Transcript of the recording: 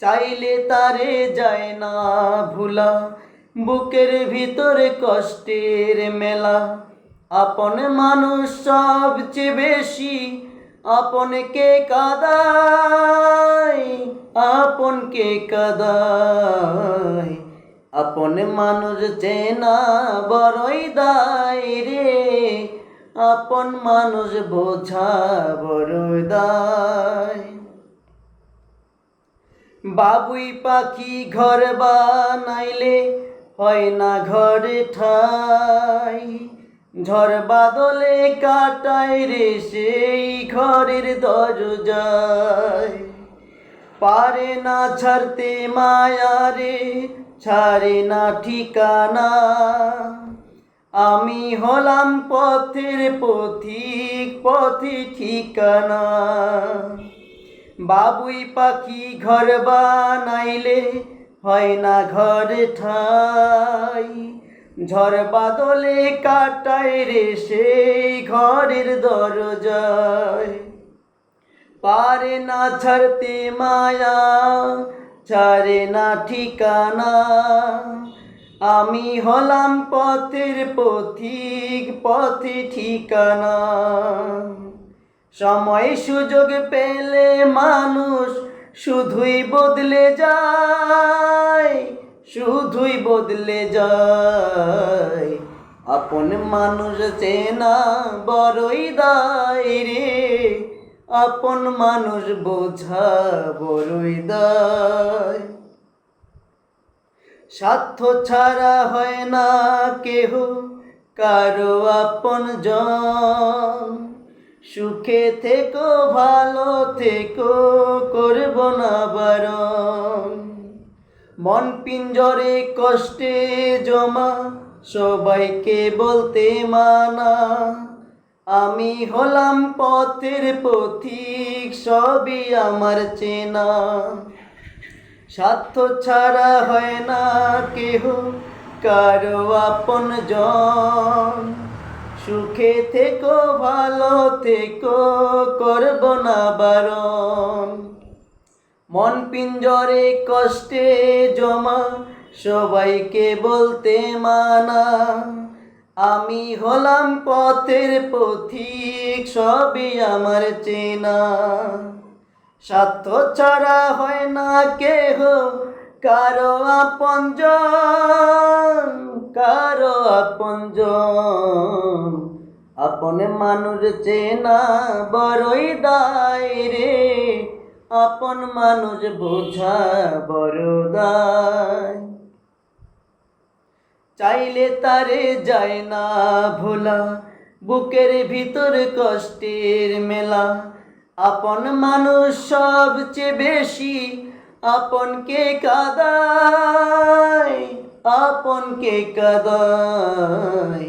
চাইলে তারে যায় না ভুলা। বুকের ভিতরে কষ্টের মেলা। আপন মানুষ সবচেয়ে বেশি আপন আপনকে কাদায় আপনকে কাদায়। আপন মানুষ চেনা বড়ই দায় রে। আপন মানুষ বোঝা বড়ই দায়। বাবুই পাখি ঘর বানাইলে হয় না ঘরে ঠাই। ঝড় বাদলে কাটায় রে সেই ঘরের দরজায়। পারে না ছাড়তে মায়া রে, ছাড়ে না ঠিকানা। আমি হলাম পথের পথিক পথে ঠিকানা। বাবুই পাখি ঘর বানাইলে হয় না ঘর ঠাই। ঝড় বাদলে কাটায় রে সেই ঘরের দরজায়। পারে না ছাড়তে মায়া, ছাড়ে না ঠিকানা। আমি হলাম পথের পথিক, পথে ঠিকানা। সময় সুযোগ পেলে মানুষ শুধুই বদলে যায়, শুধুই বদলে যায়। আপন মানুষ চেনা বড়ই দায় রে, আপন মানুষ বোঝা বড়ই দায়। স্বার্থ ছাড়া হয় না কেহ, কারও আপন জন। সুখে থেকো, ভালো থেকো, করব না বারণ। মন পিঞ্জরে কষ্টে জমা, সবাইকে বলতে মানা। আমি হলাম পথের পথিক, সবই আমার চেনা। স্বার্থ ছাড়া হয় না কেহ, কারও আপন জন সুখে থেকো, ভালো থেকো, করব না বারণ। মন পিঞ্জরে, কষ্টে জমা, সবাইকে বলতে মানা। আমি হলাম পথের পথিক, সবই আমার চেনা। স্বার্থ ছাড়া হয় না কেহ, কারও আপনজন কারও আপনজন। আপন মানুষ চেনা বড়ই দায় রে। আপন মানুষ বোঝা বড় দায়। চাইলে তারে যায় না ভোলা, বুকের ভিতর কষ্টের মেলা। আপন মানুষ সবচেয়ে বেশি আপন আপনকে কাদায় আপনকে কাদায়।